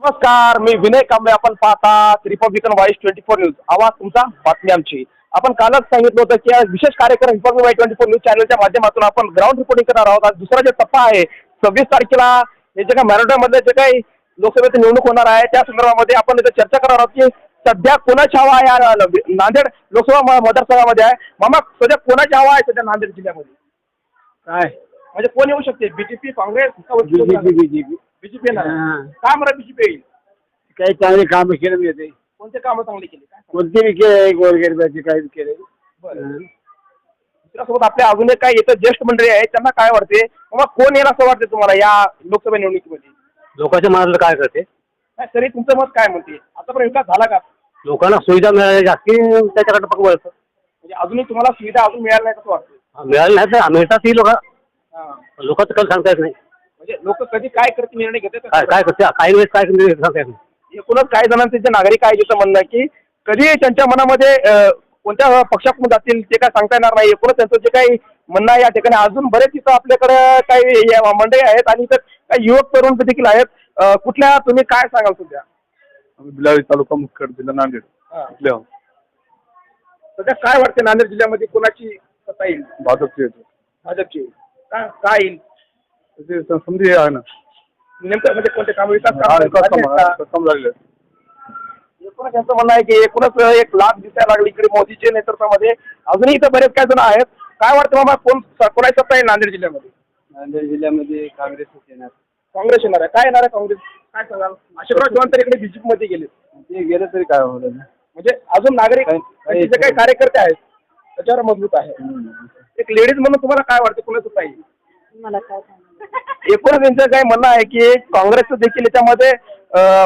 नमस्कार मी विनय कांबळे. आपण पाहता Republican voice twenty four news आवाज तुमचा बातमी आमची. आपण कालच सांगितलं होतं की विशेष कार्यक्रम republic Y twenty four news चॅनलच्या माध्यमातून आपण ग्राउंड रिपोर्टिंग करणार आहोत. आज दुसरा जे टप्पा आहे सव्वीस तारखेला हे जे काही मराठवाड्यामधले जे काही लोकसभेची निवडणूक होणार आहे त्या संदर्भामध्ये आपण इथे चर्चा करणार आहोत की सध्या कोणाची हवा आहे नांदेड लोकसभा मतदारसंघामध्ये आहे. मामा सध्या कोणाची हवा आहे सध्या नांदेड जिल्ह्यामध्ये? काय? म्हणजे कोण येऊ शकते? BJP Congress? BJP BJP BJP येणार हा. काय मला बीजेपी येईल? काही चांगले काम केले ते कोणते कामं चांगली केली? काय सांगा? कोणते बी केले गोरगरिबाचे काही बी केले. बरं. दुसऱ्यासोबत आपल्या अजून एक काही इथं ज्येष्ठ मंडळी आहेत त्यांना काय वाटते? बाबा कोण येईल असं वाटते तुम्हाला या लोकसभा निवडणुकीमध्ये? लोकांच्या मनातलं काय करते? काय तरी तुमचं मत काय म्हणते? आतापर्यंत विकास झाला का? लोकांना सुविधा मिळाल्या जास्ती त्याच्याकडे पक्क वळतं. म्हणजे अजूनही तुम्हाला सुविधा अजून मिळाल्या नाही कसं वाटतं मिळालं नाही तर मिळतात ही. लोक हा. लोकांचं कल सांगता येत नाही. म्हणजे लोक कधी काय करते निर्णय घेतात? काय काय करते काही वेळेस काय नाही एकूणच काही जणांचे जे नागरिक आहे त्याचं म्हणणं आहे की कधी त्यांच्या मनामध्ये अं, कोणत्या पक्षाकडून जातील ते काय सांगता येणार नाही. एकूणच त्यांचं जे काही म्हणणं आहे या ठिकाणी अजून बरेच इथं आपल्याकडे काही या मंडळी आहेत आणि इथं काही युवक तरुण देखील आहेत. अं, कुठल्या तुम्ही काय सांगाल सध्या? आम्ही बिलारी तालुका मुखेड जिल्हा नांदेड. इथले आहोत. सध्या काय वाटते नांदेड जिल्ह्यामध्ये कोणाची सत्ता येईल? भाजपचे येतो. भाजपची. काय काय येईल? ते स- समधी आहे ना. नेमकं म्हणजे कोणते काम विकास कामं आहेत कामं एकूणच यांचं म्हणणं आहे की एकूणच एक लाभ दिसायला लागली इकडे मोदीच्या नेतृत्वामध्ये. अजूनही इथं बरेच काही जण आहेत. काय वाटतं बाबा कोण कोणाची सत्ता आहे नांदेड जिल्ह्यामध्ये? नांदेड जिल्ह्यामध्ये काँग्रेसच येणार. काँग्रेस येणार आहे. काय येणार आहे काँग्रेस? काय सांगाल? अशोकराव चव्हाण तर इकडे बीजेपी मध्ये गेले ते गेलं तरी काय ना? म्हणजे अजून नागरिक काही- काही- त्यांचे जे काही कार्यकर्ते आहेत त्याच्यावर मजबूत आहे. एक लेडीज म्हणून तुम्हाला काय वाटतं? कोणाचं पाहिजे? मला काय सांगू एकूणच त्यांचं काय म्हणणं आहे की काँग्रेसचं देखील याच्यामध्ये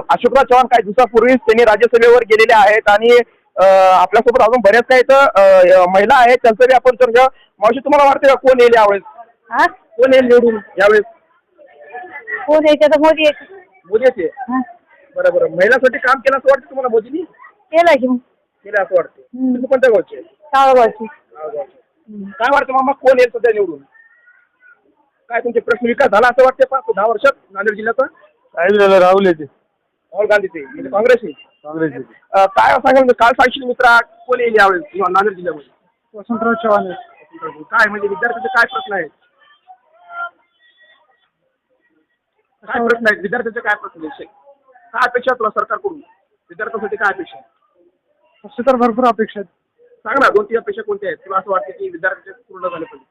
अशोकराव चव्हाण काही दिवसापूर्वीच त्यांनी राज्यसभेवर गेलेले आहेत आणि आपल्यासोबत अजून बऱ्याच काही इथं अं, महिला आहेत त्यांचं बी आपण चर्चा मावशी तुम्हाला वाटतं का कोण येईल यावेळेस? हा? कोण येईल निवडून यावेळेस? कोण यायचं तर मोदी यायचं. मोदीच आहे हा. बरं बरं. महिलांसाठी काम केलं असं वाटतं तुम्हाला मोदींनी? केलं की मग. केलं असं वाटतं. तुम्ही कोणत्या गावचे? काय वाटतं मामा कोण येईल सध्या निवडून? काय तुमचे प्रश्न विकास झाला असं वाटतं पाच दहा वर्षात नांदेड जिल्ह्याचा. काय झालं राहुल येते. राहुल गांधीचे म्हणजे काँग्रेसचे अं, काय सांगाल काल सांगशील मित्रा कोण येईल यावेळेस? किंवा नांदेड जिल्ह्यामध्ये? वसंतराव चव्हाण काय म्हणजे विद्यार्थ्यांचे काय प्रश्न आहेत? काय प्रश्न आहेत? विद्यार्थ्यांचे काय प्रश्न आहेत? काय अपेक्षा आहे तुला सरकारकडून? विद्यार्थ्यांसाठी काय अपेक्षा आहे तसे तर भरपूर अपेक्षा आहेत. सांग ना दोन तीन अपेक्षा कोणत्या आहेत? तुला असं वाटतं की विद्यार्थ्यांचे पूर्ण झाले पाहिजे.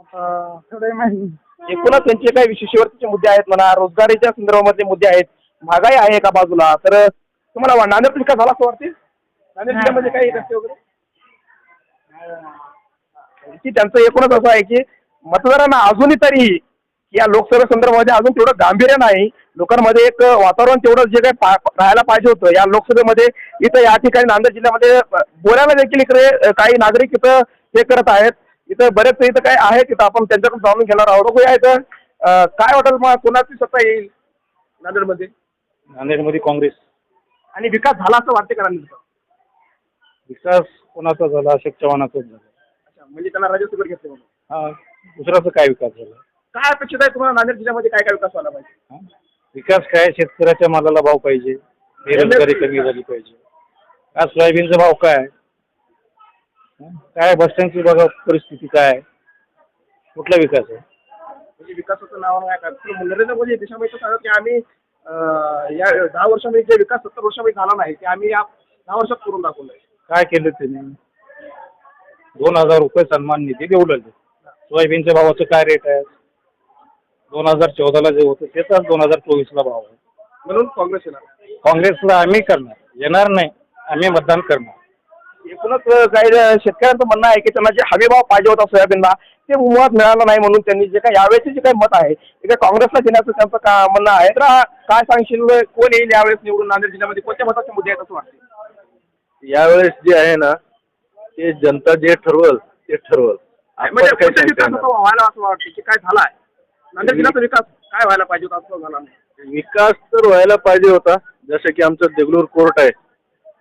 आता थोडे माहिती. एकूणच त्यांचे काही शिष्यवृत्तीचे मुद्दे आहेत म्हणा रोजगारीच्या संदर्भामधले मुद्दे आहेत महागाई आहे एका बाजूला? तर तुम्हाला वा- नांदेड विकास झाला असं वाटते नांदेड जिल्ह्यामध्ये काही रस्ते वगैरे? की त्यांचं एकूणच असं आहे की मतदारांना अजूनही तरी या लोकसभे संदर्भामध्ये अजून तेवढं गांभीर्य नाही. लोकांमध्ये एक वातावरण तेवढं जे काही पा- राहायला पाहिजे होतं. या लोकसभेमध्ये इथं या ठिकाणी नांदेड जिल्ह्यामध्ये बोलायला देखील इकडे काही नागरिक इथं हे करत आहेत. इथं बरेच इथं काय आहेत इथं आपण त्यांच्याकडून जाणून घेणार आहोत. बघूया इथं काय वाटेल मग कोणाची सत्ता येईल नांदेडमध्ये? नांदेडमध्ये काँग्रेस. आणि विकास झाला असं वाटते का नांदेडचा? विकास कोणाचा झाला? अशोक चव्हाणाचाच झाला. अच्छा म्हणजे त्यांना राज्यसभेवर घेतले म्हणून. हा दुसराचा काय विकास झाला? काय अपेक्षित आहे तुम्हाला नांदेड जिल्ह्यामध्ये काय काय विकास व्हायला पाहिजे? हा? विकास काय? शेतकऱ्याच्या मालाला भाव पाहिजे. बेरोजगारी कमी झाली पाहिजे. आज सोयाबीनचा भाव काय? काय बस स्टँडची बघा परिस्थिती काय? आहे? कुठला विकास आहे? म्हणजे विकासाचं नाव तुम्ही नरेंद्र मोदी देशामध्ये सांगत की आम्ही अं, या दहा वर्षामध्ये जे विकास सत्तर वर्षामध्ये झाला नाही ते आम्ही या दहा वर्षात करून दाखवलंय. काय केलं त्यांनी? दोन हजार रुपये सन्मान निधी देवलेले सोयाबीनच्या भावाचं काय रेट आहे? दोन हजार चौदाला जे होतं तेच आज दोन हजार चोवीसला भाव आहे. म्हणून काँग्रेस येणार. काँग्रेसला आम्ही करणार. येणार नाही. आम्ही मतदान करणार. एकूणच काही शेतकऱ्यांचं म्हणणं आहे की त्यांना जे हमी भाव पाहिजे होता सोयाबीनला ते मुळात मिळालं नाही म्हणून त्यांनी जे काही यावेळेचे जे काही मत आहे ते काही काँग्रेसला देण्याचं त्यांचं का म्हणणं आहे. तर काय सांगशील कोण येईल यावेळेस निवडून नांदेड जिल्ह्यामध्ये? कोणत्या मताचे मुद्दे आहेत असं वाटतं यावेळेस जे आहे ना ते जनता जे ठरवल ते ठरवल. म्हणजे व्हायला असं वाटतं की काय झाला आहे नांदेड जिल्ह्याचा विकास काय व्हायला पाहिजे होता असं झाला. विकास तर व्हायला पाहिजे होता जसं की आमचं देगलूर कोर्ट आहे.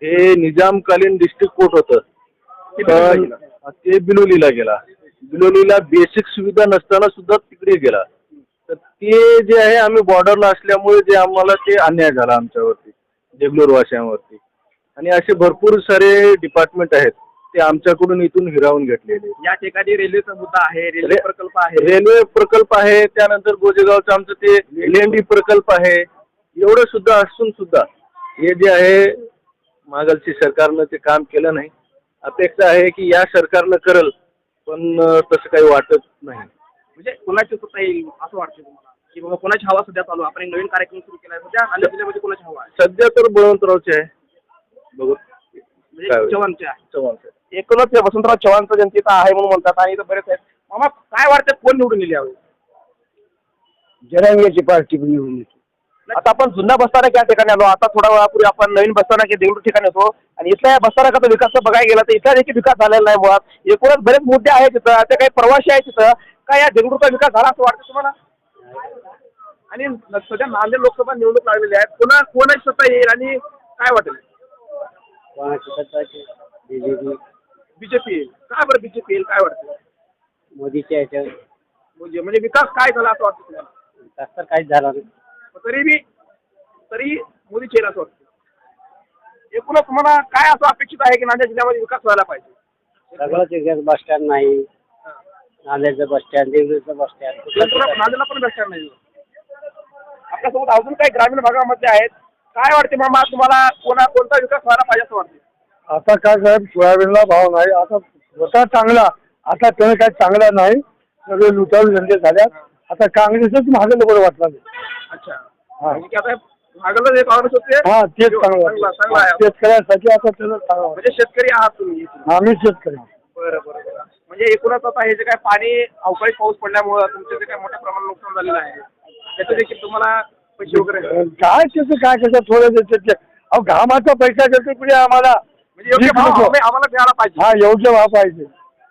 हे निजामकालीन डिस्ट्रिक्ट कोर्ट होतं. ते बिलोलीला पण ते बिलोलीला गेला. बिलोलीला बेसिक सुविधा नसताना सुद्धा तिकडे गेला. तर ते जे आहे आम्ही बॉर्डरला असल्यामुळे जे आम्हाला ते अन्याय झाला आमच्यावरती देगलूर वाशांवरती आणि असे भरपूर सारे डिपार्टमेंट आहेत ते आमच्याकडून इथून हिरावून घेतलेले. या ठिकाणी रेल्वेचा मुद्दा आहे रेल्वे प्रकल्प आहे. रेल्वे प्रकल्प आहे त्यानंतर गोजेगावचं आमचं ते लेंडी प्रकल्प आहे. एवढं सुद्धा असून सुद्धा हे जे आहे मागलची सरकारनं ते काम केलं नाही. अपेक्षा आहे की या सरकारनं करल पण तसं काही वाटत नाही. म्हणजे कोणाची सत्ता येईल असं वाटतं तुम्हाला? की बाबा कोणाची हवा सध्या चालू? आपण एक नवीन कार्यक्रम सुरू केला आहे सध्या नांदेड जिल्ह्यामध्ये कोणाची हवा आहे? सध्या तर बळवंतरावचे आहे. बघू. म्हणजे. चव्हाणची आहे. चव्हाणचे एकूणच हे वसंतराव चव्हाणचं जनतेचा आहे म्हणून म्हणतात आणि इथं बरेच आहेत. मामा काय वाटतं कोण निवडून येईल यावेळी? जरांगेची पार्टी निवडून येते आता आपण जुन्या बसस्थानक या ठिकाणी आलो. आता थोड्या वेळापूर्वी आपण नवीन बसस्थानक देगलूर ठिकाणी होतो. आणि इथल्या या बसस्थानकाचा विकास बघायला गेला तर इथला देखील विकास झालेला नाही मुळात. एकूणच बरेच मुद्दे आहेत तिथं ते काही प्रवासी आहेत तिथं काय या देगलूरचा विकास झाला असं वाटतं तुम्हाला? आणि सध्या नांदेड लोकसभा निवडणूक लागलेली आहे. पुन्हा कोणाची सत्ता येईल आणि काय वाटेल? कोणाची बीजेपी बीजेपी येईल. काय बरं बीजेपी येईल? काय वाटतं? मोदीच्या ह्याच्यावर म्हणजे म्हणजे विकास काय झाला असं वाटतं तुम्हाला? विकास तर काहीच झाला नाही. तरी बी तरी मोदी असं वाटतं. एकूणच तुम्हाला काय असं अपेक्षित आहे की नांदेड जिल्ह्यामध्ये विकास व्हायला पाहिजे? सगळंच विकास बस स्टँड नाही. नांदेडचं बस स्टँड देवळीचं बस स्टँड. नांदेडला पण भेटणार नाही. आपल्यासोबत अजून काही ग्रामीण भागामध्ये आहेत. काय वाटते मामा तुम्हाला कोणा कोणता विकास व्हायला पाहिजे असं वाटतं? आता काय साहेब सोयाबीनला भाव नाही. आता होता चांगला. आता त्याने काय चांगला नाही. सगळे लुटारू धंदे झाल्यात. आता काँग्रेसच मागे बरं वाटला अच्छा. हा. म्हणजे आता भागाला जे काँग्रेस होते. हा तेच चांगला चांगलं चांगला आहे. शेतकऱ्यासाठी आता त्याला चांगलं. म्हणजे शेतकरी आहात तुम्ही आम्ही शेतकरी. बरं बरं बरं. म्हणजे एकूणच आता हे जे काय पाणी अवकाळी पाऊस पडल्यामुळं तुमचं जे काय मोठ्या प्रमाणात नुकसान झालेलं आहे त्याचं देखील तुम्हाला पैसे वगैरे काय त्याचं काय कसं थोडं देते ते अहो घामाचा पैसा देते पुढे आम्हाला? म्हणजे योग्य भाव आम्ही- आम्हाला मिळाला पाहिजे. हा योग्य भाव पाहिजे.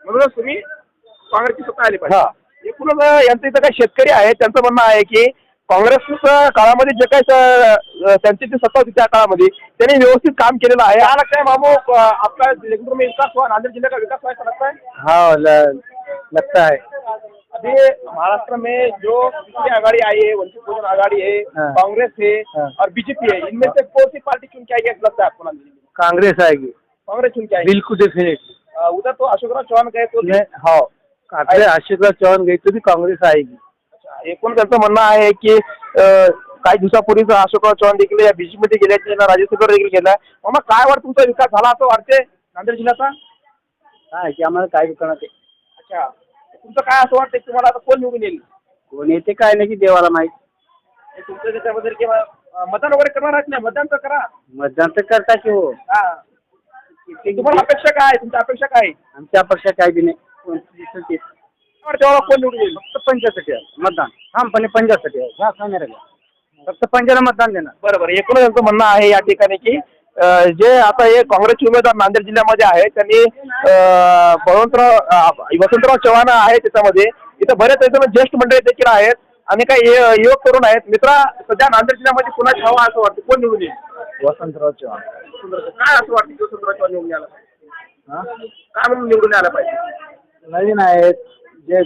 म्हणूनच तुम्ही काँग्रेसची सत्ता आली हा. एकूणच अं, यांचं इथं काही शेतकरी आहेत त्यांचं म्हणणं आहे की काँग्रेसच्या काळामध्ये जे काही त्यांची जी सत्ता होती त्या काळामध्ये त्यांनी व्यवस्थित काम केलेलं आहे. हा लगता है मामू आपका में विकास हुआ नांदेड़ जिले का विकास हुआ ऐसा लगता है हाँ लगता है अभी महाराष्ट्र में जो पिछली आघाड़ी आई है वंचित बहुजन आघाड़ी है हाँ। कांग्रेस है। और बीजेपी है इनमें से कौन सी पार्टी चुन के आई है ऐसा लगता है आपको नांदेड़ कांग्रेस आएगी। कांग्रेस चुन के आई है। बिल्कुल डेफिनेटली उधर तो अशोकराव चौहान गए तो हाँ। कांग्रेस आशीर्वाद चौहान गई तो भी कांग्रेस आएगी एकूण त्यांचं म्हणणं आहे की अं, काही दिवसापूर्वीच अशोकराव चव्हाण देखील या बीजेपीमध्ये गेले त्यांना राज्यसभेवर देखील गेला. मग काय वाटतं तुमचा विकास झाला असं वाटते नांदेड जिल्ह्याचा? काय की आम्हाला काय विकणार ते? अच्छा तुमचं काय असं वाटतं की तुम्हाला आता कोण निवडून येईल? कोण येते काय नाही की देवाला माहीत. हे तुमचं त्याच्याबद्दल किंवा अं, मतदान वगैरे करणार आहेत ना? मतदान तर करा. मतदान तर करता की हो. हा. तुम्हाला अपेक्षा काय आहे? तुमच्या अपेक्षा काय आहे? आमच्या पक्षात काय बी नाही. काय वाटतं बाबा कोण निवडून येईल? फक्त पंचासाठी आहे. मतदान. ठामपणे पंचासाठी आहे. नाही राहिलं फक्त पंजाला मतदान देणार. बरं बरं एकूणच त्यांचं म्हणणं आहे या ठिकाणी की अं, जे आता हे काँग्रेसचे उमेदवार नांदेड जिल्ह्यामध्ये आहेत त्यांनी अं, बळवंतराव अं, वसंतराव चव्हाण आहे त्याच्यामध्ये. इथं बरेच एकदम ज्येष्ठ मंडळी देखील आहेत. आणि काही यु- युवक तरुण आहेत. मित्रा सध्या नांदेड जिल्ह्यामध्ये कुणाची हवा असं वाटतं? कोण निवडून येईल? वसंतराव चव्हाण. काय असं वाटतं की वसंतराव चव्हाण निवडून यायला पाहिजे? काय म्हणून निवडून यायला पाहिजे? नवीन आहेत जे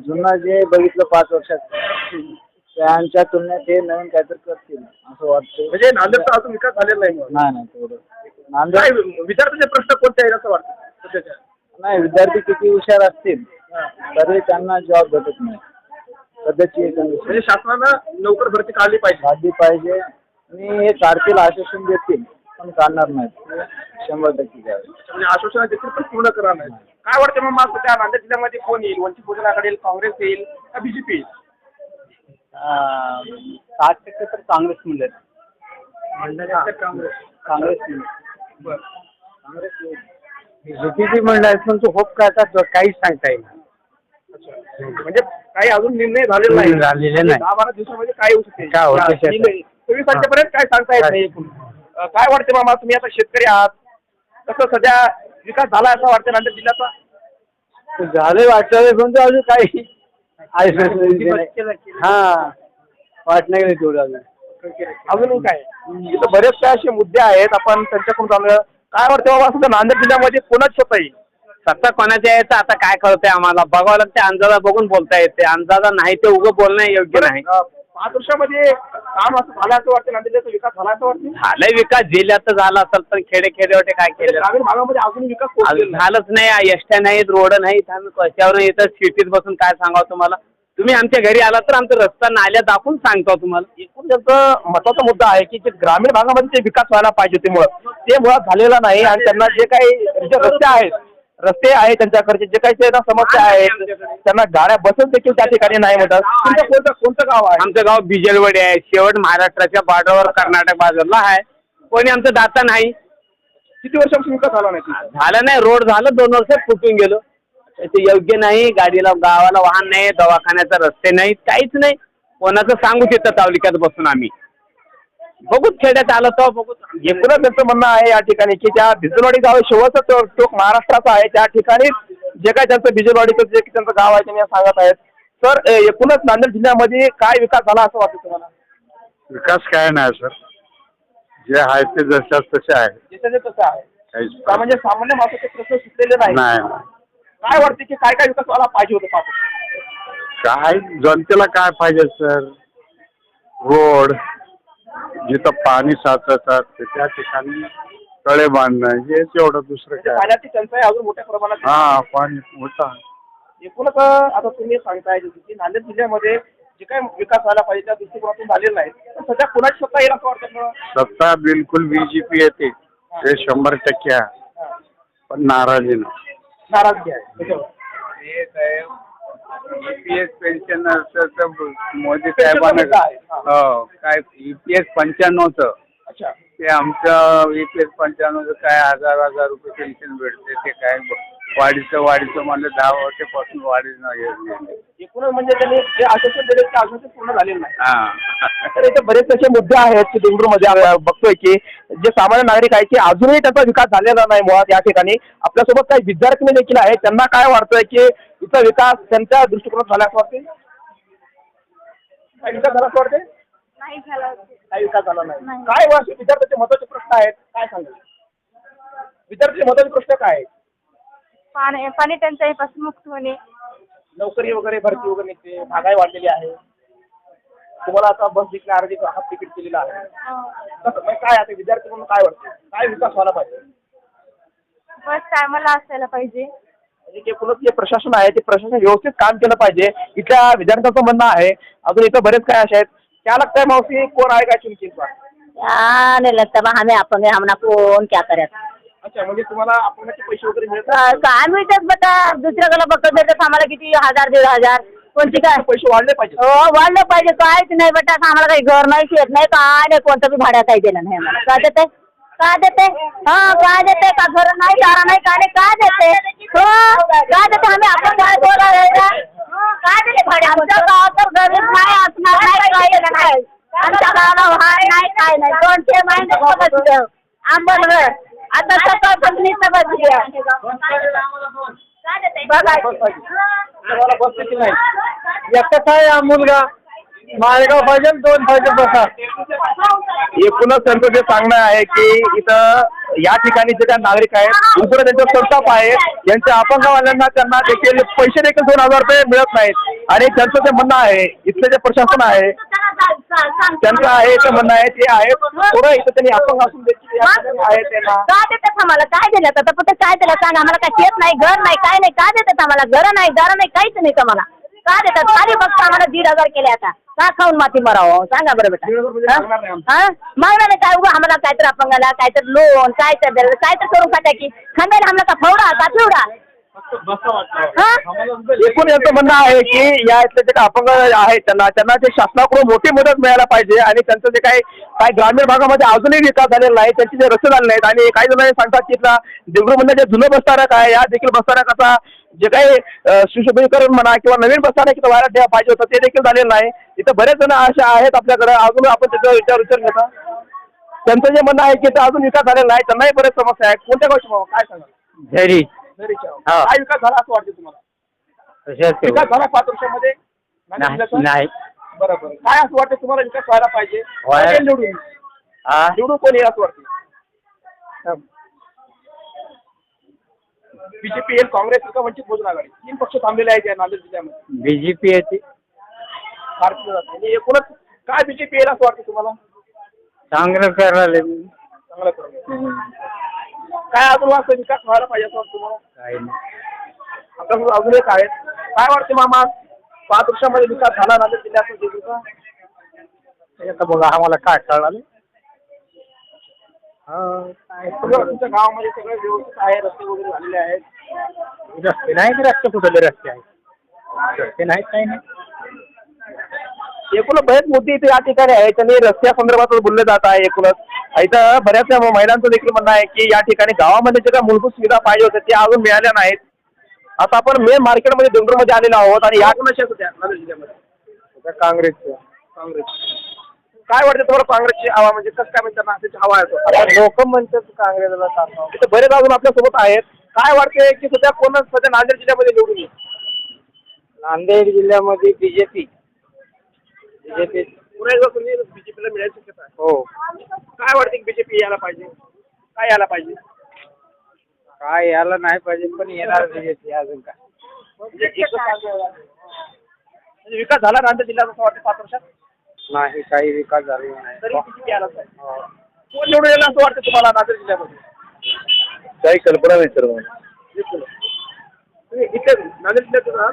जुनं जे बघितलं पाच वर्षात त्यांच्या तुलनेत हे नवीन काहीतरी करतील असं वाटतं म्हणजे नांदेडचा अजून विकास झालेला नाही. नाही नाही तेवढं. काय नांदेड विद्यार्थ्यांचे प्रश्न कोणते आहेत असं वाटतं सध्याच्या? नाही विद्यार्थी किती हुशार असतील तरी त्यांना जॉब भेटत नाही. सध्याची एक म्हणजे शासनानं लवकर भरती काढली पाहिजे. काढली पाहिजे. आणि हे काढतील आश्वासन देतील. पण काढणार नाहीत शंभर टक्के द्यावे म्हणजे आश्वासन देखील पण पूर्ण करणार नाही. काय वाटतं मग मला सध्या नांदेड जिल्ह्यामध्ये कोण येईल? वंचित बहुजन आघाडी येईल काँग्रेस येईल का बीजेपी येईल? साठ टक्के तर काँग्रेस मिळेल काँग्रेस. काँग्रेस मिळेल बरं. काँग्रेस मिळेल बीजेपी म्हणलाय पण तो होप काय आता काहीच सांगता येईल म्हणजे काही अजून निर्णय झालेला नाही. झालेले नाही. दहा बारा दिवसामध्ये काय होऊ शकते? काय होऊ शकते? निर्णय. चोवीस तारखेपर्यंत काय सांगता येत नाही एकूण? काय वाटते मामा? तुम्ही आता शेतकरी आहात. कसं सध्या विकास झाला असं वाटतं नांदेड जिल्ह्याचा? झाले वाटतं. पण ते अजून काही हा. वाट नाही गेली तेवढं अजून. अजून काय इथं बरेच काय असे मुद्दे आहेत. आपण त्यांच्याकडून जाणूया. काय वाटतं बाबा सुद्धा नांदेड जिल्ह्यामध्ये कोणाच सत्ता येईल? सत्ता कोणाच्या यायचं आता काय कळतंय आम्हाला? बघावं लागते अंदाजा बघून बोलता येते. अंदाजा नाही ते उगं बोलणं योग्य नाही. वर्षामध्ये काम असं झालं असं वाटतं? नांदेडचा विकास झाला असं वाटतं? झालंय विकास. जिल्ह्यात तर झाला असेल पण खेडे खेडेवटे काय केलं? ग्रामीण भागामध्ये अजून विकास अजून नाही. झालंच नाही. एसट्या नाहीत रोड नाहीत आम्ही कशावर येतं सिटीत बसून काय सांगावं तुम्हाला? तुम्ही आमच्या घरी आला तर आमचा रस्ता नाल्या दाखवून सांगतो तुम्हाला. एकूण त्यांचं महत्त्वाचा मुद्दा आहे की जे ग्रामीण भागामध्ये जे विकास व्हायला पाहिजे होते मुळात ते मुळात झालेला नाही. आणि त्यांना जे काही जे रस्ते आहेत रस्ते आहेत त्यांच्याकडचे जे काही त्यांना समस्या आहेत त्यांना गाड्या बसत देखील त्या ठिकाणी नाही म्हणतात तुमचं कोणतं कोणतं गाव आहे? आमचं गाव बिजलवाडी आहे. शेवट महाराष्ट्राच्या बॉर्डरवर कर्नाटक बाजूला आहे. कोणी आमचं दाता नाही. किती वर्षापासून विकास झाला नाही? झालं नाही. रोड झालं दोन वर्ष फुटून गेलो. ते योग्य नाही. गाडीला गावाला वाहन नाही दवाखान्याचा रस्ते नाहीत काहीच नाही. कोणाचं सांगू तिथं तालुक्यात बसून आम्ही. बघूच खेड्यात आलं तर बघूच. एकूणच त्यांचं म्हणणं आहे या ठिकाणी की त्या बिजलवाडी गाव शेवटचं टोक महाराष्ट्राचं आहे त्या ठिकाणी जे काय त्यांचं बिजलवाडीचं जे त्यांचं गाव आहे त्यांनी सांगत आहेत. तर एकूणच नांदेड जिल्ह्यामध्ये काय विकास झाला असं वाटतं तुम्हाला? विकास काय नाही सर. जे आहे ते जशाच तसे आहे. जसं तसं आहे. काहीच का म्हणजे सामान्य माणसाचे प्रश्न सुटलेले नाही नाही. काय वाटते की काय काय विकास व्हायला पाहिजे होतं पाहतो? काय जनतेला काय पाहिजे सर? रोड जिथं पाणी साचतात ते त्या ठिकाणी तळे बांधणं हेच एवढं दुसरं काय. पाण्याची टंचाई अजून मोठ्या प्रमाणात हा पाणी होता एकूणच आता तुम्ही सांगताय जसं की नांदेड जिल्ह्यामध्ये जे काय विकास व्हायला पाहिजे त्या दृष्टिकोनातून झालेला नाही तर सध्या कुणाची सत्ता येईल असं वाटतं तुम्हाला? सत्ता बिलकुल बीजेपी येते. ते शंभर टक्के आहे. पण नाराजी नाही. नाराजगी आहे. त्याच्यावर. ईपीएस पेन्शन तर मोदी साहेबांना काय? हो. काय ईपीएस पंच्याण्णवचं. अच्छा. ते आमचं ईपीएस पंच्याण्णवचं काय हजार हजार रुपये पेन्शन भेटते ते काय? वाढीचं वाढीचं म्हणलं दहा वर्षापासून वाढीच नाही. एकूणच म्हणजे त्यांनी जे आश्वासन दिले ते आश्वासन पूर्ण झालेलं नाही. हा. तर इथे बरेच असे मुद्दे आहेत की बेंगळूरमध्ये आपण बघतोय की जे सामान्य नागरिक आहेत की अजूनही त्याचा विकास झालेला नाही मुळात या ठिकाणी. आपल्यासोबत काही विद्यार्थी देखील आहेत त्यांना काय वाटतंय की इथं विकास त्यांच्या दृष्टिकोनात झाला असं वाटते काय विकास झाला असं वाटते नाही झालं काही विकास झाला नाही. नाही. काय व असे विद्यार्थ्याचे महत्त्वाचे प्रश्न आहेत काय सांगाल? विद्यार्थ्याचे महत्त्वाचे प्रश्न काय आहेत? पाणी पाणी टंचाईपासून मुक्त होणे. नोकरी वगैरे भरती वगैरे निघते महागाई वाढलेली आहे. तुम्हाला आता बस देखील अर्धी हाफ तिकीट केलेलं आहे. कसं काय आता विद्यार्थी म्हणून काय वाटतं? काय विकास व्हायला पाहिजे? बस टायमाला असायला पाहिजे. म्हणजे जे एकूणच जे प्रशासन आहे ते प्रशासन व्यवस्थित काम केलं पाहिजे. इथल्या विद्यार्थ्यांचं म्हणणं आहे. अजून इथं बरेच काय असे आहेत. क्या लगता है मौसी कोण आहे का चुनकी इस बार? क्या नहीं लगता बा हमें अपने हमना कौन क्या करे अच्छा म्हणजे तुम्हाला अपंगाचे पैसे वगैरे मिळतात? काय मिळतात बेटा दुसऱ्याकडे बघत देतात आम्हाला किती? हजार दीड हजार. कोणती काय? पैसे वाढले पाहिजे हो वाढलं पाहिजे. काहीच नाही बेटा आम्हाला काही घर नाही शेत नाही काय नाही. कोणतं बी भाड्या काही दिलं नाही आम्हाला. काय देते काय देते हा काय देते का घर नाही दारा नाही काय नाही? काय देते हो काय देते आम्ही आपण काय बोलायला काय देते भाड्या? आमच्या गावात तर गरीब नाही असणार नाही काही नाही. आमच्या गावाला वाहन नाही काय नाही. दोनशे महिने समजलं आंबनगर आता सकाळपासून समजलं बघा. बस पाहिजे तुम्हाला बस देखील नाही? एकटाच आहे हा मुलगा. माळेगाव पाहिजे दोन पाहिजे बसा. एकूणच त्यांचं जे सांगणं आहे की इथं या ठिकाणी जे काही नागरिक आहेत दुसरं त्यांचं संताप आहे यांच्या अपंगवाल्यांना त्यांना देखील पैसे देखील दोन हजार रुपये मिळत नाहीत. आणि त्यांचं जे म्हणणं आहे इथलं जे प्रशासन आहे त्यांचं आहे ते म्हणणं आहे ते आहे थोडं इथं त्यांनी अपंग असून देखील आहे त्यांना. काय देतात आम्हाला? काय दिलं आता फक्त काय दिलं सांग? आम्हाला काय येत नाही घर नाही काय नाही काय देतात आम्हाला? घर नाही घर नाही काहीच नाही आम्हाला. काय देतात? खाली फक्त आम्हाला दीड हजार केले आता? का खाऊन माती मरावं? सांगा बरं बेटा. हा? मागणार नाही काय उगा आम्हाला काय तर अपंगाला काय तर लोन काय तर द्यायला, काय तर करून खाता की खांद्याला आम्हाला का फवडा? का पिवडा? हा? एकूण यांचं म्हणणं आहे की या इथले जे काही अपंग आहेत त्यांना त्यांना ते शासनाकडून मोठी मदत मिळायला पाहिजे आणि त्यांचं जे काही काही ग्रामीण भागामध्ये अजूनही विकास झालेला नाही त्यांचे जे रस्ते झाले नाहीत आणि काही जण सांगतात की इथला देवगडमधलं जे जुनं बसस्थानक आहे या देखील बसस्थानकाचा जे काही सुशोभीकरण म्हणा किंवा नवीन बसस्थानक इथं व्हायला ठेवा पाहिजे होतं ते देखील झालेलं नाही. इथं बरेच जण असे आहेत आपल्याकडे. अजून आपण त्याच्यावर विचार विचार घेता. त्यांचं जे म्हणणं आहे की इथं अजून विकास झालेला नाही त्यांनाही बरेच समस्या आहेत. कोणत्या गोष्टी? काय सांगा घरी. काय विकास झाला असं वाटतं तुम्हाला? विकास झाला पाच वर्षामध्ये? नाही बरं बरं काय असं वाटतं तुम्हाला विकास व्हायला पाहिजे? निवडून निवडून कोण असं वाटतं? बीजेपी येईल काँग्रेस का वंचित बहुजन आघाडी? तीन पक्ष थांबलेले आहेत या नांदेड जिल्ह्यामध्ये. बीजेपी येते. भारतीय जनता. आणि एकूणच काय बीजेपी येईल असं वाटतं तुम्हाला? चांगलं करायला चांगलं करून काय अजून वाटतं विकास व्हायला पाहिजे असं वाटतं तुम्हाला? काही नाही. आपल्यासोबत अजून एक आहेत. काय वाटते मामा? पाच वर्षामध्ये विकास झाला नांदेड जिल्ह्यात देशूचा आता बघा आम्हाला काय कळालं? सगळं तुमच्या गावामध्ये सगळं व्यवस्थित आहे रस्ते वगैरे झालेले आहेत? रस्ते नाही रस्ते कुठले रस्ते आहेत? रस्ते नाहीत काही नाही एकूणच बरेच मुद्दे इथे या ठिकाणी आहेत आणि रस्त्या संदर्भात बोलले जात आहे एकूणच. इथं बऱ्याच महिलांचं देखील म्हणणं आहे की या ठिकाणी गावामध्ये जे काही मूलभूत सुविधा पाहिजे होत्या त्या अजून मिळाल्या नाहीत. आता आपण मेन मार्केटमध्ये बेंगळूरमध्ये आलेलो आहोत आणि या कोणाच्या होत्या नांदेड जिल्ह्यामध्ये? काँग्रेसचं. काँग्रेस. काय वाटतं तुम्हाला काँग्रेसची हवा? म्हणजे कसं काय म्हणतात नाशिकची हवा आहे लोक म्हणतात काँग्रेसला टाकावं. इथं बरेच अजून आपल्यासोबत आहेत. काय वाटते की सध्या कोण सध्या नांदेड जिल्ह्यामध्ये निवडून येईल? नांदेड जिल्ह्यामध्ये बीजेपी बीजेपी बीजेपीला मिळायची शक्यता आहे. हो. काय वाटते बीजेपी यायला पाहिजे? काय यायला पाहिजे? काय यायला नाही पाहिजे पण येणार बीजेपी अजून काय. म्हणजे विकास झाला नांदेड जिल्ह्यात असं वाटतं पाच वर्षात? नाही काही विकास झालेला नाही. तरी कोण निवडून येईल असं वाटतं तुम्हाला नांदेड जिल्ह्यामध्ये? काही कल्पना नाही सर मला. तुम्ही इथे नांदेड जिल्ह्यातून आहात?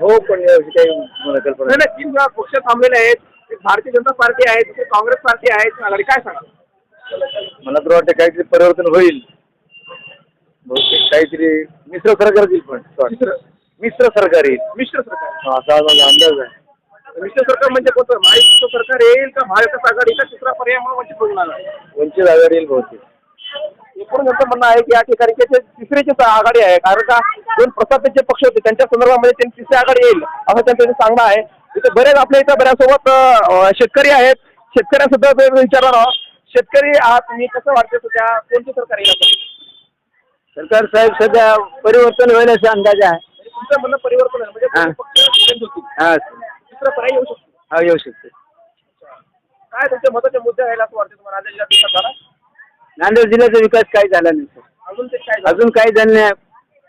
हो पण याविषयी काही मला कल्पना नाही नाही, तीन वेळा पक्ष थांबलेले आहेत. एक भारतीय जनता पार्टी आहे दुसरी काँग्रेस पार्टी आहे. आघाडी काय सांगा नाही. मला तर वाटतं काहीतरी परिवर्तन होईल. बहुतेक काहीतरी मिश्र सरकार येईल पण. मिश्र. मिश्र सरकार येईल. मिश्र सरकार. हा, असा माझा अंदाज आहे. मिश्र सरकार म्हणजे कोणतं? महायुतीचं सरकार येईल का? महाविकास आघाडी का? तिसरा पर्याय म्हणून वंचित आघाडी वंचित आघाडी येईल बहुतेक. एकूण त्यांचं म्हणणं आहे की या ठिकाणी तिसरीची आघाडी आहे कारण का दोन प्रसाद जे पक्ष होते त्यांच्या संदर्भामध्ये त्यांची तिसरी आघाडी येईल असं त्यांचं सांगणं आहे. इथे बरेच आपल्या इथं बऱ्याचसोबत अं, शेतकरी आहेत. शेतकऱ्यांसुद्धा ते विचारणार आहोत. शेतकरी आहात तुम्ही कसं वाटते सध्या? कोणती सरकार येईल? सरकार साहेब सध्या परिवर्तन होईल असे अंदाज आहे. म्हणजे तुमचं म्हणणं परिवर्तन म्हणजे हा येऊ शकतो. हा येऊ शकते. काय तुमच्या मताचे मुद्दे आहेत असं वाटतं तुम्हाला? नांदेड जिल्ह्यात विकास झाला? नांदेड जिल्ह्याचा विकास काही झाला नाही सर. अजून ते काय झालं? अजून काही झालं नाही.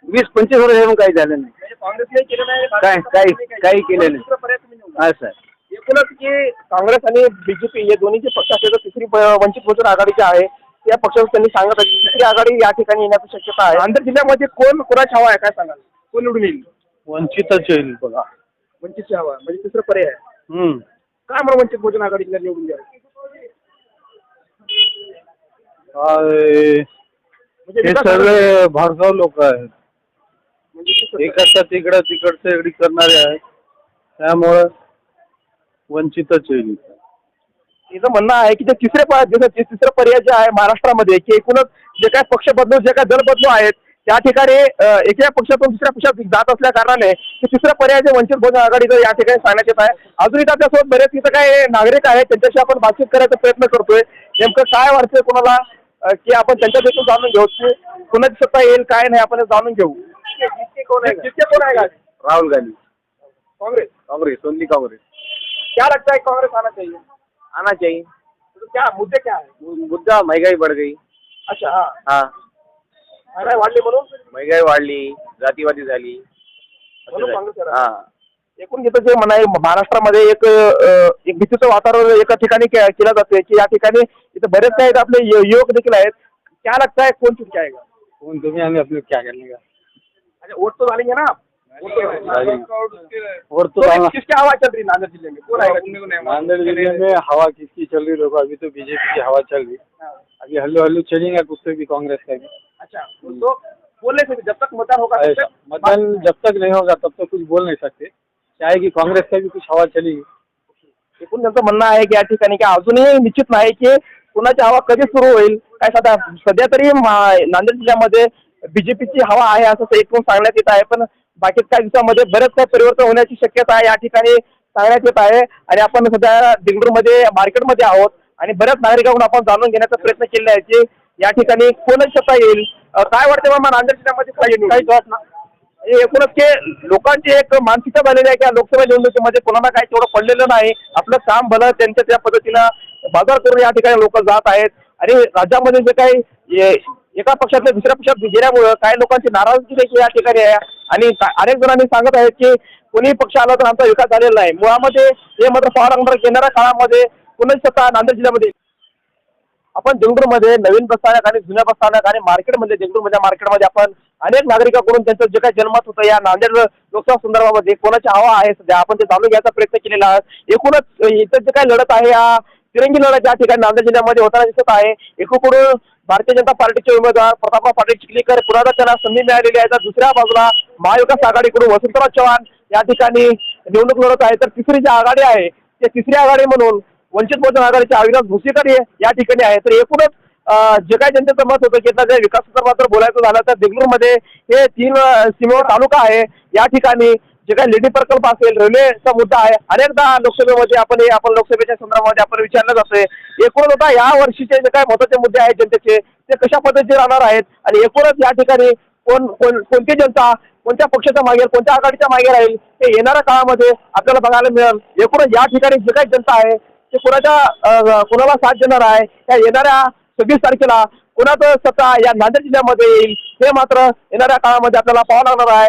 वीस पंचवीस वर्ष येऊन काही झालं नाही. म्हणजे काँग्रेसने केलं नाही काय- काही- काही केलं नाही. पर्याय तुम्ही. हा सर. एकूणच की काँग्रेस आणि बीजेपी हे दोन्ही जे पक्ष असले तर तिसरी वंचित बहुजन आघाडीची आहे त्या पक्षाचं त्यांनी सांगत आहे की तिसरी आघाडी या ठिकाणी येण्याची शक्यता आहे. नांदेड जिल्ह्यामध्ये कोण कोणाची हवा आहे? काय सांगाल? कोण निवडून येईल? वंचितच येईल बघा. वंचितची हवा. म्हणजे तिसरं पर्याय आहे. हम्म. काय म्हणून वंचित बहुजन आघाडीला निवडून द्या काय म्हणजे हे विकास सगळे भरसाव लोक आहेत. म्हणजे इकडचं तिकडं तिकडचं एवढी करणारे आहेत. त्यामुळं वंचितच येईल तिचं म्हणणं आहे की जे तिसरे प- जसं ते तिसरं पर्याय जे आहे महाराष्ट्रामध्ये की एकूणच जे काय पक्ष बदलू जे काय दल बदलू आहेत त्या ठिकाणी एका पक्षातून दुसऱ्या पक्षात जात असल्या कारणाने ते तिसरं पर्याय जे वंचित बहुजन आघाडीचं या ठिकाणी सांगण्यात येत आहे. अजून इथं आपल्यासोबत बरेच इथं काही नागरिक आहेत त्यांच्याशी आपण बातचीत करायचा प्रयत्न करतोय. नेमकं काय वाटतंय कोणाला की आपण त्यांच्या देखील जाणून घेऊ की कोणाची सत्ता येईल काय नाही आपण जाणून घेऊ. कोण आहे? राहुल गांधी. काँग्रेस. कांग्रेस ओनली कांग्रेस. क्या लगता है कांग्रेस आना चाहिए? आना चाहिए. तो क्या मुद्दे क्या है? मुद्दा महंगाई बढ़ गई. अच्छा हाँ. हा. महंगाई वाढली म्हणून? महंगाई वाढली जातीवादी झाली. म्हणून. हा. एकूण घेतं जे म्हणणं आहे महाराष्ट्रामध्ये एक अ, एक भीतीचं वातावरण एका ठिकाणी के- केलं जाते की या ठिकाणी इथं बरेच काही आहेत आपले यु- युवक देखील आहेत. क्या लगता है कौन चुन जाएगा कोण? तुम्ही आम्ही आपलं क्या करणे का अच्छा वोट तो डालेंगे ना. आप? और तो किसकी हवा चल रही नांदेड़ जिले में? कौन आएगा नांदेड़ जिले में हवा किसकी चल रही? देखो अभी तो बीजेपी की हवा चल रही। हाँ, अभी हल्लू हल्लू चलेगा कुछ तो भी कांग्रेस का भी। अच्छा तो बोलने से जब तक मतदान होगा तब ऐसा तक मतदान जब तक नहीं होगा तब तक कुछ बोल नहीं सकते। चाहे कि कांग्रेस का भी कुछ हवा चलेगी? एकूण त्यांचं म्हणणं आहे की या ठिकाणी की अजूनही निश्चित नाही की कुणाची हवा कधी सुरू होईल. काय सध्या सध्या तरी मा- नांदेड जिल्ह्यामध्ये बीजेपीची हवा आहे असं एकूण सांगण्यात येत आहे पण बाकी काही दिवसामध्ये बरेच काही परिवर्तन होण्याची शक्यता आहे या ठिकाणी सांगण्यात येत आहे. आणि आपण सध्या दिंडूरमध्ये मार्केटमध्ये आहोत. आणि बऱ्याच नागरिकांकडून आपण जाणून घेण्याचा प्रयत्न केला आहे की या ठिकाणी कोणच सत्ता येईल. काय वाटते मामा नांदेड जिल्ह्यामध्ये वाट ना हे एकूणच ते लोकांची एक मानसिकता झालेली आहे की लोकसभा निवडणुकीमध्ये कोणाला काही तेवढं पडलेलं नाही. आपलं काम भलं त्यांच्या त्या पद्धतीनं बाजार करून या ठिकाणी लोक जात आहेत. आणि राज्यामध्ये जे काही एका पक्षातल्या दुसऱ्या पक्षात गेल्यामुळं काही लोकांची नाराजगी देखील या ठिकाणी आहे. आणि अनेक जणांनी सांगत आहेत की कोणी पक्ष आला तर आमचा विकास झालेला नाही. मुळामध्ये हे मात्र पवार आमदार येणाऱ्या काळामध्ये पुन्हा सत्ता नांदेड जिल्ह्यामध्ये. आपण देंगूरमध्ये नवीन बसस्थानक आणि जुन्या बसस्थानक आणि मार्केटमध्ये देंगूरमध्ये मार्केटमध्ये आपण अनेक नागरिकांकडून त्यांचं जे काही जन्मत होतं या नांदेड लोकसभा संदर्भामध्ये कोणाची हवा आहे सध्या? आपण ते जाणून घ्यायचा प्रयत्न केलेला आहे. एकूणच इथं जे काही लढत आहे या तिरंगी लढत या ठिकाणी नांदेड जिल्ह्यामध्ये होताना दिसत आहे. एकीकडून भारतीय जनता पार्टीचे उमेदवार प्रतापराव पाटील चिखलीकर पुन्हा त्यांना संधी मिळालेली आहे. तर दुसऱ्या बाजूला महाविकास आघाडीकडून वसंतराव चव्हाण या ठिकाणी निवडणूक लढत आहे. तर तिसरी जी आघाडी आहे ते तिसरी आघाडी म्हणून वंचित बहुजन आघाडीचे अविनाश भुसेकर या ठिकाणी आहे. तर एकूणच जे काही जनतेचं मत होतं की त्या विकासासंदर्भात जर बोलायचं झालं तर देगलूरमध्ये हे तीन सीमेवर तालुका आहे. या ठिकाणी जे काही लेडी प्रकल्प असेल रेल्वेचा मुद्दा आहे. अनेकदा लोकसभेमध्ये आपण हे आपण लोकसभेच्या संदर्भामध्ये आपण विचारलं जातोय एकूणच आता या वर्षीचे जे काही महत्त्वाचे मुद्दे आहेत जनतेचे ते कशा पद्धतीचे राहणार आहेत? आणि एकूणच या ठिकाणी कोण कोण कोणती जनता कोणत्या पक्षाच्या मागे कोणत्या आघाडीच्या मागे राहील हे येणाऱ्या काळामध्ये आपल्याला बघायला मिळेल. एकूणच या ठिकाणी जे काही जनता आहे ते कुणाच्या कुणाला साथ देणार आहे? या येणाऱ्या सव्वीस तारखेला कुणाचं सत्ता या नांदेड जिल्ह्यामध्ये येईल हे मात्र येणाऱ्या काळामध्ये आपल्याला पाहावं लागणार आहे.